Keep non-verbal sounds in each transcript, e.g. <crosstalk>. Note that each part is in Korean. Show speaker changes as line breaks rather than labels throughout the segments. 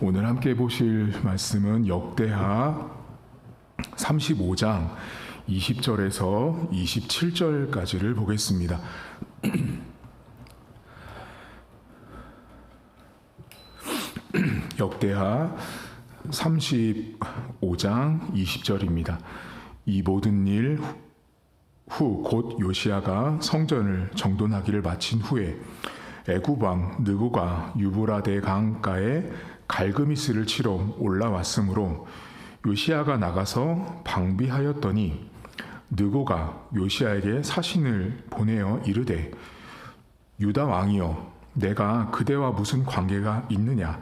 오늘 함께 보실 말씀은 역대하 35장 20절에서 27절까지를 보겠습니다. <clears throat> 역대하 35장 20절입니다. 이 모든 일 후 곧 요시아가 성전을 정돈하기를 마친 후에 애굽 왕 느고가 유브라데 강가에 갈그미스를 치러 올라왔으므로 요시아가 나가서 방비하였더니 느고가 요시아에게 사신을 보내어 이르되 유다 왕이여 내가 그대와 무슨 관계가 있느냐?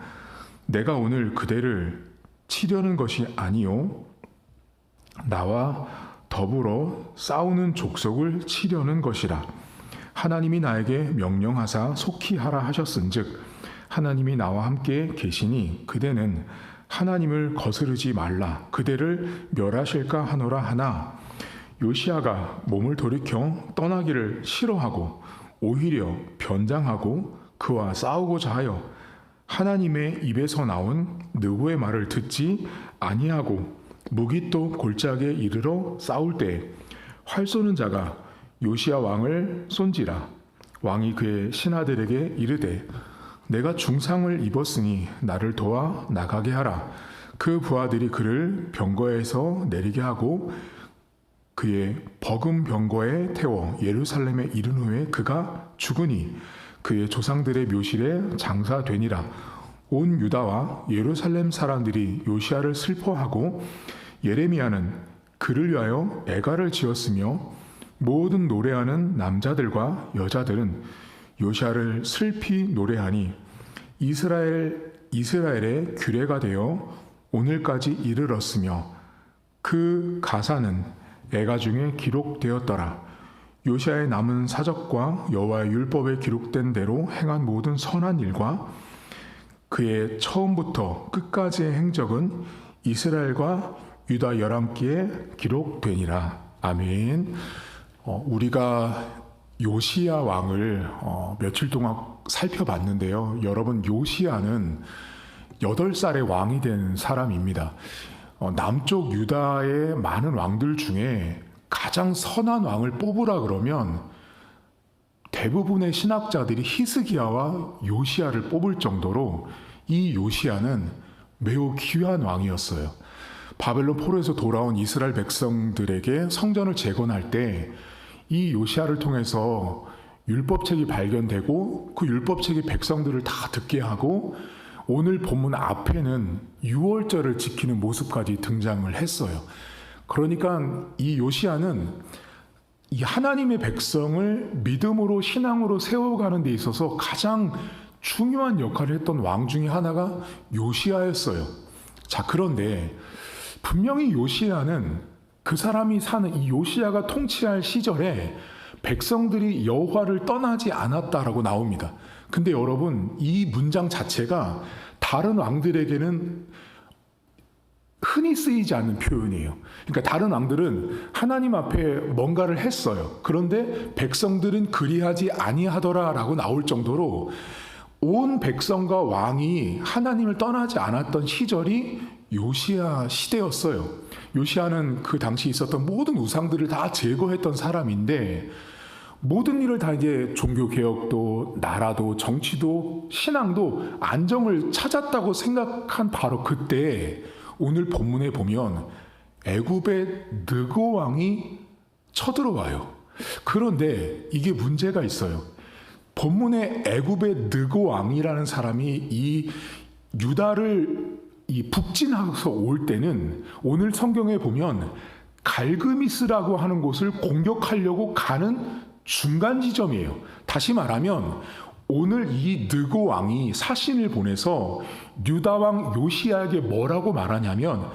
내가 오늘 그대를 치려는 것이 아니요? 나와 더불어 싸우는 족속을 치려는 것이라 하나님이 나에게 명령하사 속히 하라 하셨은즉 하나님이 나와 함께 계시니 그대는 하나님을 거스르지 말라. 그대를 멸하실까 하노라 하나. 요시아가 몸을 돌이켜 떠나기를 싫어하고 오히려 변장하고 그와 싸우고자 하여 하나님의 입에서 나온 느고의 말을 듣지 아니하고 무기 또 골짜기에 이르러 싸울 때 활 쏘는 자가 요시아 왕을 쏜지라 왕이 그의 신하들에게 이르되 내가 중상을 입었으니 나를 도와 나가게 하라. 그 부하들이 그를 병거에서 내리게 하고 그의 버금 병거에 태워 예루살렘에 이른 후에 그가 죽으니 그의 조상들의 묘실에 장사되니라. 온 유다와 예루살렘 사람들이 요시아를 슬퍼하고 예레미야는 그를 위하여 애가를 지었으며 모든 노래하는 남자들과 여자들은 요시아를 슬피 노래하니 이스라엘 이스라엘의 규례가 되어 오늘까지 이르렀으며 그 가사는 애가 중에 기록되었더라. 요시아의 남은 사적과 여호와의 율법에 기록된 대로 행한 모든 선한 일과 그의 처음부터 끝까지의 행적은 이스라엘과 유다 열왕기에 기록되니라. 아멘. 어, 우리가 요시야 왕을 어, 며칠 동안 살펴봤는데요. 여러분 요시야는 8살의 왕이 된 사람입니다. 어, 남쪽 유다의 많은 왕들 중에 가장 선한 왕을 뽑으라 그러면 대부분의 신학자들이 히스기야와 요시야를 뽑을 정도로 이 요시야는 매우 귀한 왕이었어요. 바벨론 포로에서 돌아온 이스라엘 백성들에게 성전을 재건할 때 이 요시아를 통해서 율법책이 발견되고 그 율법책이 백성들을 다 듣게 하고 오늘 본문 앞에는 유월절을 지키는 모습까지 등장을 했어요. 그러니까 이 요시아는 이 하나님의 백성을 믿음으로 신앙으로 세워가는 데 있어서 가장 중요한 역할을 했던 왕 중에 하나가 요시아였어요. 자, 그런데 분명히 요시아는 그 사람이 사는 이 요시아가 통치할 시절에 백성들이 여호와를 떠나지 않았다라고 나옵니다. 근데 여러분 이 문장 자체가 다른 왕들에게는 흔히 쓰이지 않는 표현이에요. 그러니까 다른 왕들은 하나님 앞에 뭔가를 했어요. 그런데 백성들은 그리하지 아니하더라라고 나올 정도로 온 백성과 왕이 하나님을 떠나지 않았던 시절이 요시아 시대였어요. 요시아는 그 당시 있었던 모든 우상들을 다 제거했던 사람인데 모든 일을 다 이제 종교 개혁도 나라도 정치도 신앙도 안정을 찾았다고 생각한 바로 그때 오늘 본문에 보면 애굽의 느고 왕이 쳐들어와요. 그런데 이게 문제가 있어요. 본문에 애굽의 느고 왕이라는 사람이 이 유다를 이 북진하서 올 때는 오늘 성경에 보면 갈그미스라고 하는 곳을 공격하려고 가는 중간 지점이에요. 다시 말하면 오늘 이 느고 왕이 사신을 보내서 유다 왕 요시아에게 뭐라고 말하냐면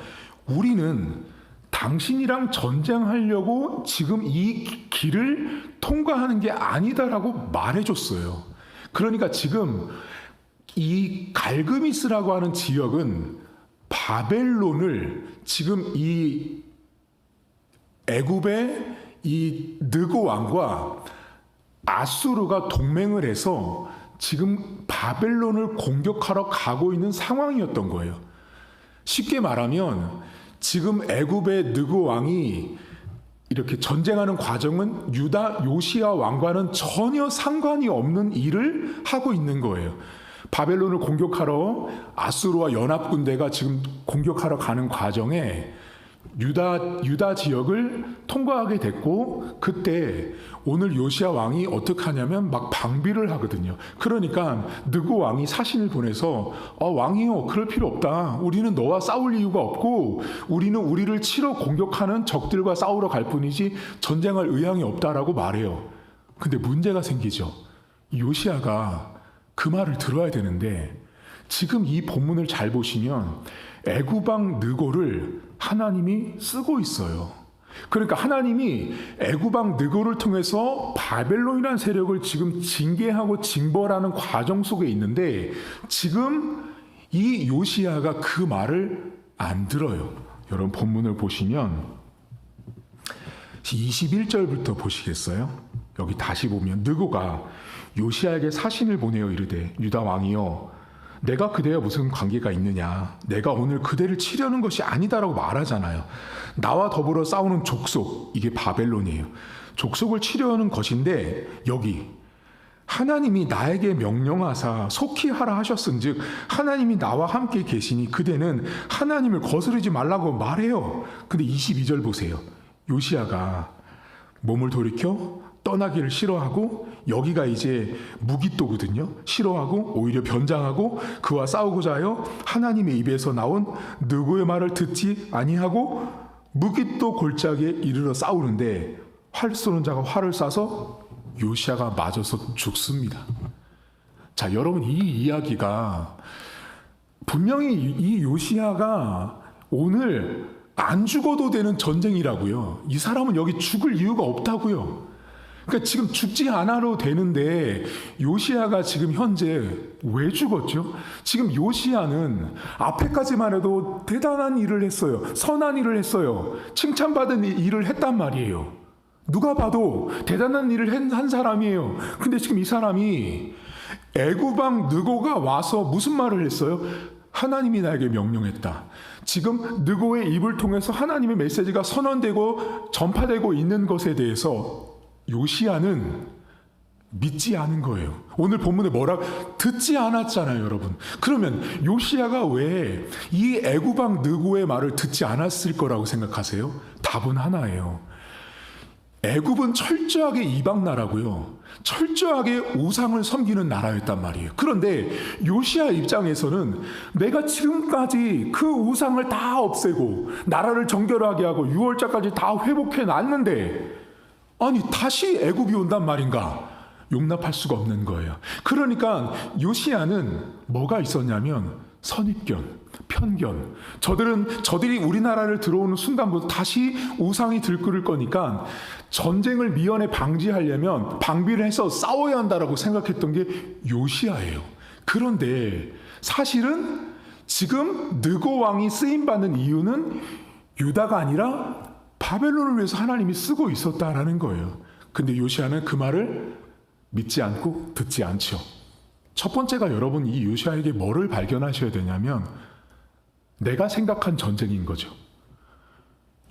우리는 당신이랑 전쟁하려고 지금 이 길을 통과하는 게 아니다라고 말해줬어요. 그러니까 지금 이 갈그미스라고 하는 지역은 바벨론을 지금 이 애굽의 이 느고 왕과 아수르가 동맹을 해서 지금 바벨론을 공격하러 가고 있는 상황이었던 거예요. 쉽게 말하면 지금 애굽의 느고 왕이 이렇게 전쟁하는 과정은 유다 요시아 왕과는 전혀 상관이 없는 일을 하고 있는 거예요. 바벨론을 공격하러 아수르와 연합 군대가 지금 공격하러 가는 과정에 유다 유다 지역을 통과하게 됐고 그때 오늘 요시아 왕이 어떻게 하냐면 막 방비를 하거든요. 그러니까 느고 왕이 사신을 보내서 어, 왕이요 그럴 필요 없다. 우리는 너와 싸울 이유가 없고 우리는 우리를 치러 공격하는 적들과 싸우러 갈 뿐이지 전쟁할 의향이 없다라고 말해요. 근데 문제가 생기죠. 이 요시아가 그 말을 들어야 되는데 지금 이 본문을 잘 보시면 애구방 느고를 하나님이 쓰고 있어요. 그러니까 하나님이 애구방 느고를 통해서 바벨론이라는 세력을 지금 징계하고 징벌하는 과정 속에 있는데 지금 이 요시아가 그 말을 안 들어요. 여러분 본문을 보시면 21절부터 보시겠어요? 여기 다시 보면 느고가 요시아에게 사신을 보내어 이르되 유다 왕이여 내가 그대와 무슨 관계가 있느냐? 내가 오늘 그대를 치려는 것이 아니다라고 말하잖아요. 나와 더불어 싸우는 족속 이게 바벨론이에요. 족속을 치려는 것인데 여기 하나님이 나에게 명령하사 속히 하라 하셨은즉 하나님이 나와 함께 계시니 그대는 하나님을 거스르지 말라고 말해요. 근데 22절 보세요. 요시아가 몸을 돌이켜 떠나기를 싫어하고 여기가 이제 무기또거든요. 싫어하고 오히려 변장하고 그와 싸우고자 하여 하나님의 입에서 나온 누구의 말을 듣지 아니하고 무기또 골짜기에 이르러 싸우는데 활 쏘는 자가 활을 쏴서 요시아가 맞아서 죽습니다. 자, 여러분 이 이야기가 분명히 이 요시아가 오늘 안 죽어도 되는 전쟁이라고요. 이 사람은 여기 죽을 이유가 없다고요. 그러니까 지금 죽지 않아도 되는데 요시아가 지금 현재 왜 죽었죠? 지금 요시아는 앞에까지만 해도 대단한 일을 했어요. 선한 일을 했어요. 칭찬받은 일을 했단 말이에요. 누가 봐도 대단한 일을 한 사람이에요. 근데 지금 이 사람이 애구방 느고가 와서 무슨 말을 했어요? 하나님이 나에게 명령했다. 지금 느고의 입을 통해서 하나님의 메시지가 선언되고 전파되고 있는 것에 대해서 요시아는 믿지 않은 거예요. 오늘 본문에 뭐라 듣지 않았잖아요, 여러분. 그러면 요시아가 왜 이 애구방 느고의 말을 듣지 않았을 거라고 생각하세요? 답은 하나예요. 애굽은 철저하게 이방 나라고요. 철저하게 우상을 섬기는 나라였단 말이에요. 그런데 요시아 입장에서는 내가 지금까지 그 우상을 다 없애고 나라를 정결하게 하고 6월자까지 다 회복해 놨는데 아니 다시 애굽이 온단 말인가? 용납할 수가 없는 거예요. 그러니까 요시아는 뭐가 있었냐면 선입견, 편견. 저들은 저들이 우리나라를 들어오는 순간부터 다시 우상이 들끓을 거니까 전쟁을 미연에 방지하려면 방비를 해서 싸워야 한다라고 생각했던 게 요시아예요. 그런데 사실은 지금 느고 왕이 쓰임 받는 이유는 유다가 아니라 바벨론을 위해서 하나님이 쓰고 있었다라는 거예요. 근데 요시아는 그 말을 믿지 않고 듣지 않죠. 첫 번째가 여러분 이 요시아에게 뭐를 발견하셔야 되냐면 내가 생각한 전쟁인 거죠.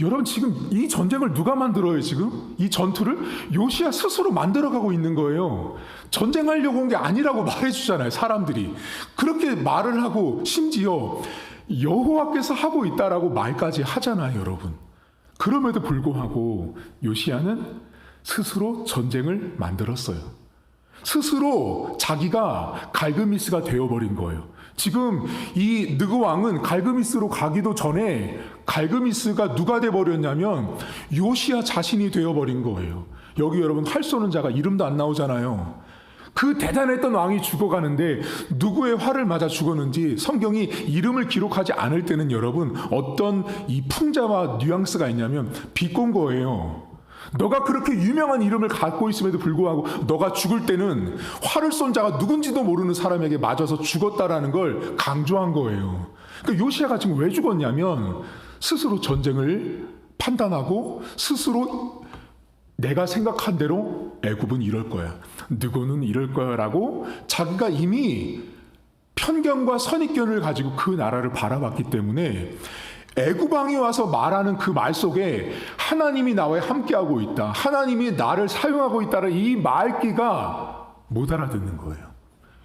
여러분 지금 이 전쟁을 누가 만들어요 지금? 이 전투를 요시아 스스로 만들어가고 있는 거예요. 전쟁하려고 온 게 아니라고 말해주잖아요 사람들이. 그렇게 말을 하고 심지어 여호와께서 하고 있다라고 말까지 하잖아요 여러분. 그럼에도 불구하고 요시아는 스스로 전쟁을 만들었어요. 스스로 자기가 갈그미스가 되어버린 거예요. 지금 이 느그 왕은 갈그미스로 가기도 전에 갈그미스가 누가 돼버렸냐면 요시아 자신이 되어버린 거예요. 여기 여러분 활 쏘는 자가 이름도 안 나오잖아요. 그 대단했던 왕이 죽어가는데 누구의 활을 맞아 죽었는지 성경이 이름을 기록하지 않을 때는 여러분 어떤 이 풍자와 뉘앙스가 있냐면 비꼰 거예요. 너가 그렇게 유명한 이름을 갖고 있음에도 불구하고 너가 죽을 때는 활을 쏜 자가 누군지도 모르는 사람에게 맞아서 죽었다라는 걸 강조한 거예요. 그러니까 요시아가 지금 왜 죽었냐면 스스로 전쟁을 판단하고 스스로 내가 생각한 대로 애굽은 이럴 거야. 누구는 이럴 거야라고 자기가 이미 편견과 선입견을 가지고 그 나라를 바라봤기 때문에 애굽 왕이 와서 말하는 그 말 속에 하나님이 나와 함께하고 있다. 하나님이 나를 사용하고 있다는 이 말귀가 못 알아듣는 거예요.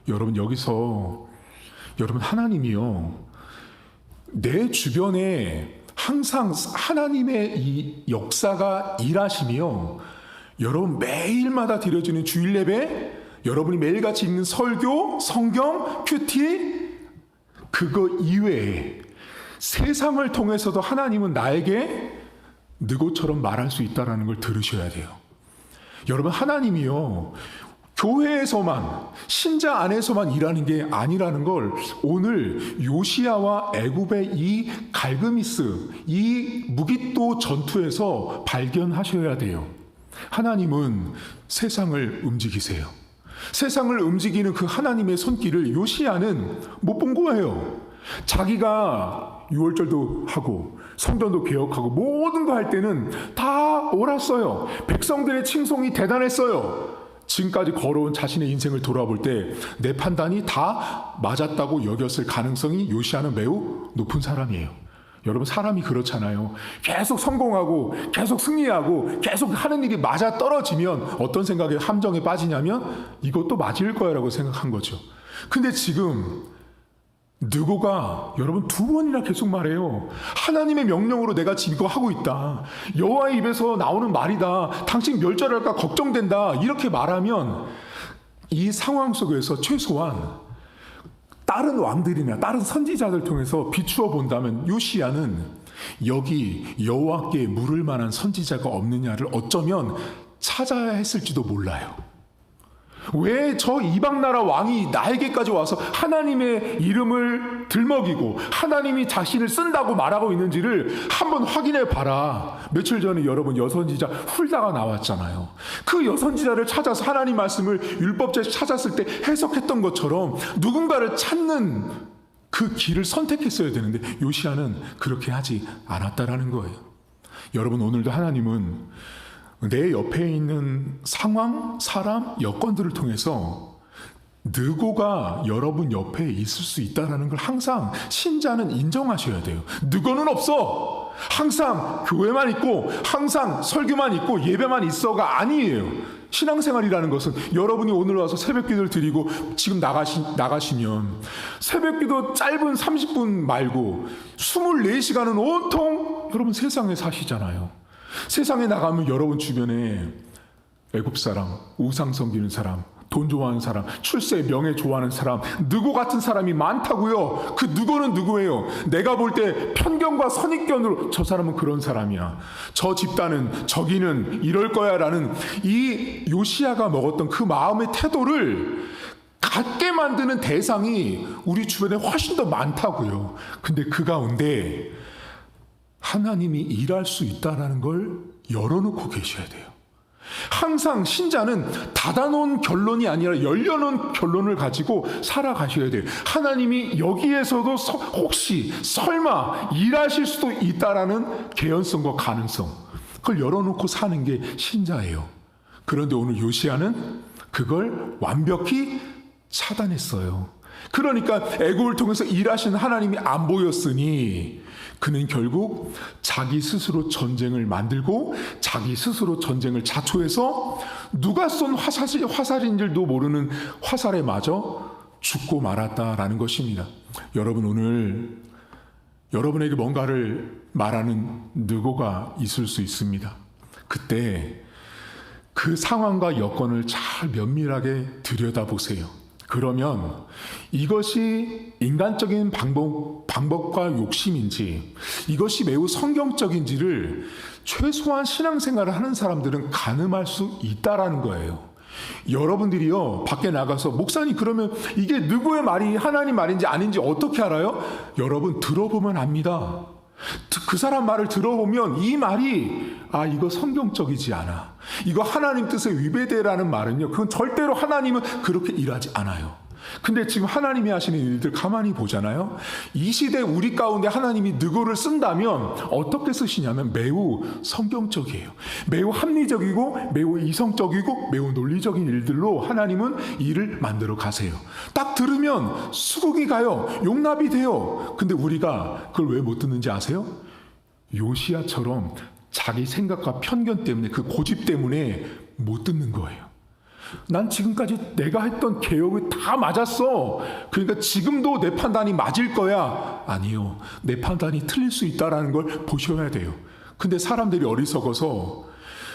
여러분 여기서 여러분 하나님이요 내 주변에 항상 하나님의 이 역사가 일하시며 여러분 매일마다 드려지는 주일 예배 여러분이 매일같이 읽는 설교 성경 큐티 그거 이외에 세상을 통해서도 하나님은 나에게 느고처럼 말할 수 있다라는 걸 들으셔야 돼요. 여러분 하나님이요 교회에서만 신자 안에서만 일하는 게 아니라는 걸 오늘 요시아와 애굽의 이 갈그미스 이 무기또 전투에서 발견하셔야 돼요. 하나님은 세상을 움직이세요. 세상을 움직이는 그 하나님의 손길을 요시아는 못 본 거예요. 자기가 유월절도 하고 성전도 개혁하고 모든 거 할 때는 다 옳았어요. 백성들의 칭송이 대단했어요. 지금까지 걸어온 자신의 인생을 돌아볼 때 내 판단이 다 맞았다고 여겼을 가능성이 요시아는 매우 높은 사람이에요. 여러분 사람이 그렇잖아요. 계속 성공하고 계속 승리하고 계속 하는 일이 맞아 떨어지면 어떤 생각에 함정에 빠지냐면 이것도 맞을 거야라고 생각한 거죠. 근데 지금 누구가 여러분 두 번이나 계속 말해요. 하나님의 명령으로 내가 지금 이거 하고 있다. 여호와의 입에서 나오는 말이다. 당신 멸절할까 걱정된다. 이렇게 말하면 이 상황 속에서 최소한 다른 왕들이나 다른 선지자들 통해서 비추어 본다면 요시야는 여기 여호와께 물을 만한 선지자가 없느냐를 어쩌면 찾아야 했을지도 몰라요. 왜 저 이방 나라 왕이 나에게까지 와서 하나님의 이름을 들먹이고 하나님이 자신을 쓴다고 말하고 있는지를 한번 확인해 봐라. 며칠 전에 여러분 여선지자 훌다가 나왔잖아요. 그 여선지자를 찾아서 하나님 말씀을 율법제 찾았을 때 해석했던 것처럼 누군가를 찾는 그 길을 선택했어야 되는데 요시아는 그렇게 하지 않았다라는 거예요. 여러분 오늘도 하나님은 내 옆에 있는 상황, 사람, 여건들을 통해서 느고가 여러분 옆에 있을 수 있다라는 걸 항상 신자는 인정하셔야 돼요. 느고는 없어. 항상 교회만 있고 항상 설교만 있고 예배만 있어가 아니에요. 신앙생활이라는 것은 여러분이 오늘 와서 새벽기도를 드리고 지금 나가시, 나가시면 새벽기도 짧은 30분 말고 24시간은 온통 여러분 세상에 사시잖아요. 세상에 나가면 여러분 주변에 애굽 사람, 우상 섬기는 사람, 돈 좋아하는 사람, 출세, 명예 좋아하는 사람, 누구 같은 사람이 많다고요. 그 누구는 누구예요? 내가 볼 때 편견과 선입견으로 저 사람은 그런 사람이야. 저 집단은 저기는 이럴 거야라는 이 요시아가 먹었던 그 마음의 태도를 갖게 만드는 대상이 우리 주변에 훨씬 더 많다고요. 근데 그 가운데 하나님이 일할 수 있다라는 걸 열어놓고 계셔야 돼요. 항상 신자는 닫아놓은 결론이 아니라 열려놓은 결론을 가지고 살아가셔야 돼요. 하나님이 여기에서도 서- 혹시 설마 일하실 수도 있다라는 개연성과 가능성 그걸 열어놓고 사는 게 신자예요. 그런데 오늘 요시아는 그걸 완벽히 차단했어요. 그러니까 애고를 통해서 일하시는 하나님이 안 보였으니 그는 결국 자기 스스로 전쟁을 만들고 자기 스스로 전쟁을 자초해서 누가 쏜 화살, 화살인 줄도 모르는 화살에 맞아 죽고 말았다라는 것입니다. 여러분 오늘 여러분에게 뭔가를 말하는 누구가 있을 수 있습니다. 그때 그 상황과 여건을 잘 면밀하게 들여다보세요. 그러면 이것이 인간적인 방법, 방법과 욕심인지 이것이 매우 성경적인지를 최소한 신앙생활을 하는 사람들은 가늠할 수 있다라는 거예요. 여러분들이요, 밖에 나가서, 목사님, 그러면 이게 누구의 말이 하나님 말인지 아닌지 어떻게 알아요? 여러분, 들어보면 압니다. 그 사람 말을 들어보면 이 말이 아 이거 성경적이지 않아. 이거 하나님 뜻에 위배되라는 말은요 그건 절대로 하나님은 그렇게 일하지 않아요 근데 지금 하나님이 하시는 일들 가만히 보잖아요. 이 시대 우리 가운데 하나님이 느고를 쓴다면 어떻게 쓰시냐면 매우 성경적이에요. 매우 합리적이고 매우 이성적이고 매우 논리적인 일들로 하나님은 일을 만들어 가세요. 딱 들으면 수긍이 가요. 용납이 돼요. 근데 우리가 그걸 왜 못 듣는지 아세요? 요시아처럼 자기 생각과 편견 때문에 그 고집 때문에 못 듣는 거예요. 난 지금까지 내가 했던 개혁이 다 맞았어. 그러니까 지금도 내 판단이 맞을 거야. 아니요. 내 판단이 틀릴 수 있다라는 걸 보셔야 돼요. 근데 사람들이 어리석어서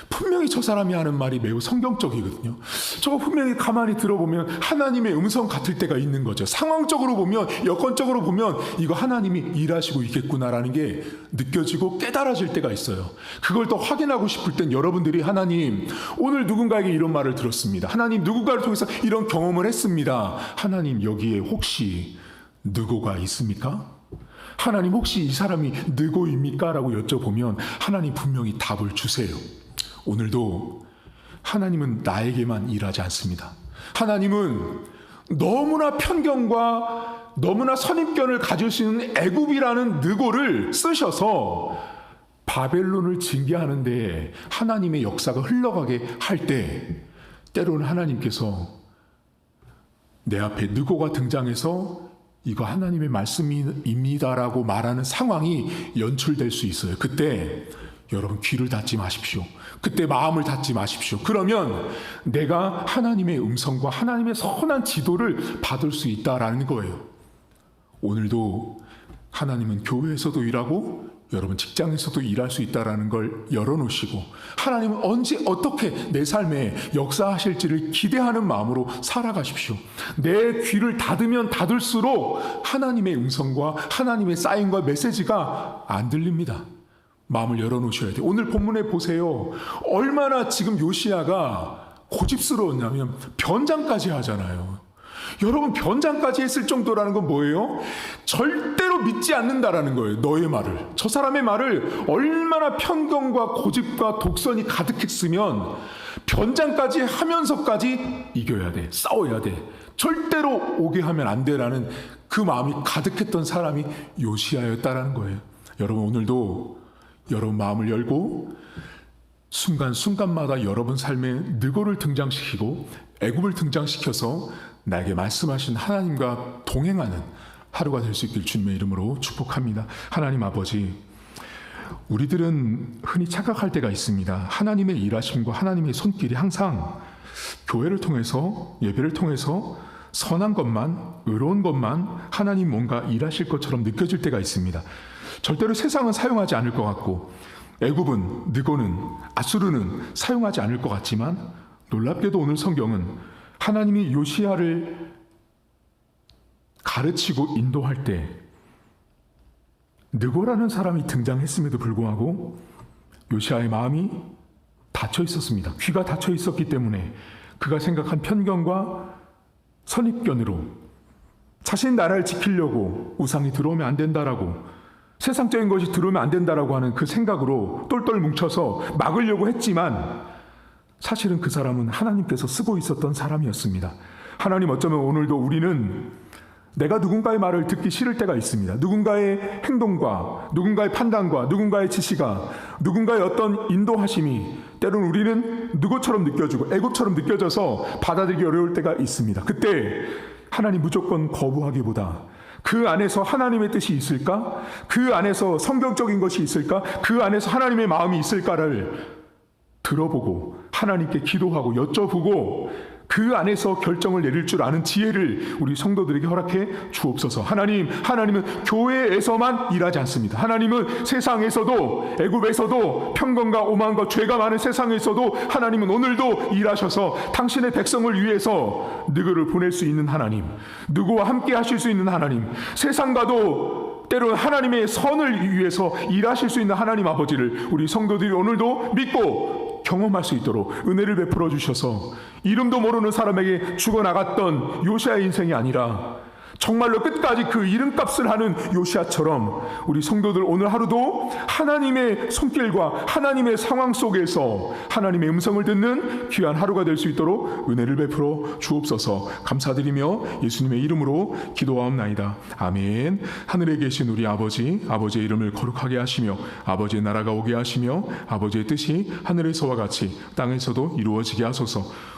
분명히 저 사람이 하는 말이 매우 성경적이거든요. 저거 분명히 가만히 들어보면 하나님의 음성 같을 때가 있는 거죠. 상황적으로 보면, 여건적으로 보면 이거 하나님이 일하시고 있겠구나라는 게 느껴지고 깨달아질 때가 있어요. 그걸 더 확인하고 싶을 땐 여러분들이 하나님, 오늘 누군가에게 이런 말을 들었습니다. 하나님, 누군가를 통해서 이런 경험을 했습니다. 하나님, 여기에 혹시 누구가 있습니까? 하나님 혹시 이 사람이 느고입니까? 라고 여쭤보면 하나님 분명히 답을 주세요. 오늘도 하나님은 나에게만 일하지 않습니다. 하나님은 너무나 편견과 너무나 선입견을 가지시는 애굽이라는 느고를 쓰셔서 바벨론을 징계하는 데 하나님의 역사가 흘러가게 할 때 때로는 하나님께서 내 앞에 느고가 등장해서 이거 하나님의 말씀입니다라고 말하는 상황이 연출될 수 있어요. 그때 여러분 귀를 닫지 마십시오. 그때 마음을 닫지 마십시오. 그러면 내가 하나님의 음성과 하나님의 선한 지도를 받을 수 있다라는 거예요. 오늘도 하나님은 교회에서도 일하고 여러분 직장에서도 일할 수 있다라는 걸 열어놓으시고 하나님은 언제 어떻게 내 삶에 역사하실지를 기대하는 마음으로 살아가십시오. 내 귀를 닫으면 닫을수록 하나님의 음성과 하나님의 사인과 메시지가 안 들립니다. 마음을 열어놓으셔야 돼요. 오늘 본문에 보세요. 얼마나 지금 요시아가 고집스러웠냐면 변장까지 하잖아요. 여러분 변장까지 했을 정도라는 건 뭐예요? 절대로 믿지 않는다라는 거예요. 너의 말을. 저 사람의 말을 얼마나 편견과 고집과 독선이 가득했으면 변장까지 하면서까지 이겨야 돼. 싸워야 돼. 절대로 오게 하면 안 돼라는 그 마음이 가득했던 사람이 요시아였다라는 거예요. 여러분 오늘도 여러분 마음을 열고 순간순간마다 여러분 삶에 느고를 등장시키고 애굽을 등장시켜서 나에게 말씀하신 하나님과 동행하는 하루가 될 수 있길 주님의 이름으로 축복합니다. 하나님 아버지 우리들은 흔히 착각할 때가 있습니다. 하나님의 일하심과 하나님의 손길이 항상 교회를 통해서 예배를 통해서 선한 것만 의로운 것만 하나님 뭔가 일하실 것처럼 느껴질 때가 있습니다. 절대로 세상은 사용하지 않을 것 같고 애굽은 느고는 아수르는 사용하지 않을 것 같지만 놀랍게도 오늘 성경은 하나님이 요시아를 가르치고 인도할 때 느고라는 사람이 등장했음에도 불구하고 요시아의 마음이 닫혀 있었습니다. 귀가 닫혀 있었기 때문에 그가 생각한 편견과 선입견으로 자신 나라를 지키려고 우상이 들어오면 안 된다라고 세상적인 것이 들어오면 안 된다라고 하는 그 생각으로 똘똘 뭉쳐서 막으려고 했지만 사실은 그 사람은 하나님께서 쓰고 있었던 사람이었습니다. 하나님 어쩌면 오늘도 우리는 내가 누군가의 말을 듣기 싫을 때가 있습니다. 누군가의 행동과 누군가의 판단과 누군가의 지시가 누군가의 어떤 인도하심이 때로는 우리는 누구처럼 느껴지고 애굽처럼 느껴져서 받아들이기 어려울 때가 있습니다. 그때 하나님 무조건 거부하기보다 그 안에서 하나님의 뜻이 있을까? 그 안에서 성경적인 것이 있을까? 그 안에서 하나님의 마음이 있을까를 들어보고 하나님께 기도하고 여쭤보고 그 안에서 결정을 내릴 줄 아는 지혜를 우리 성도들에게 허락해 주옵소서. 하나님, 하나님은 교회에서만 일하지 않습니다. 하나님은 세상에서도 애굽에서도 편견과 오만과 죄가 많은 세상에서도 하나님은 오늘도 일하셔서 당신의 백성을 위해서 누구를 보낼 수 있는 하나님, 누구와 함께 하실 수 있는 하나님, 세상과도 때로는 하나님의 선을 위해서 일하실 수 있는 하나님 아버지를 우리 성도들이 오늘도 믿고 경험할 수 있도록 은혜를 베풀어 주셔서 이름도 모르는 사람에게 죽어나갔던 요시아의 인생이 아니라 정말로 끝까지 그 이름값을 하는 요시아처럼 우리 성도들 오늘 하루도 하나님의 손길과 하나님의 상황 속에서 하나님의 음성을 듣는 귀한 하루가 될 수 있도록 은혜를 베풀어 주옵소서 감사드리며 예수님의 이름으로 기도하옵나이다. 아멘. 하늘에 계신 우리 아버지, 아버지의 이름을 거룩하게 하시며 아버지의 나라가 오게 하시며 아버지의 뜻이 하늘에서와 같이 땅에서도 이루어지게 하소서.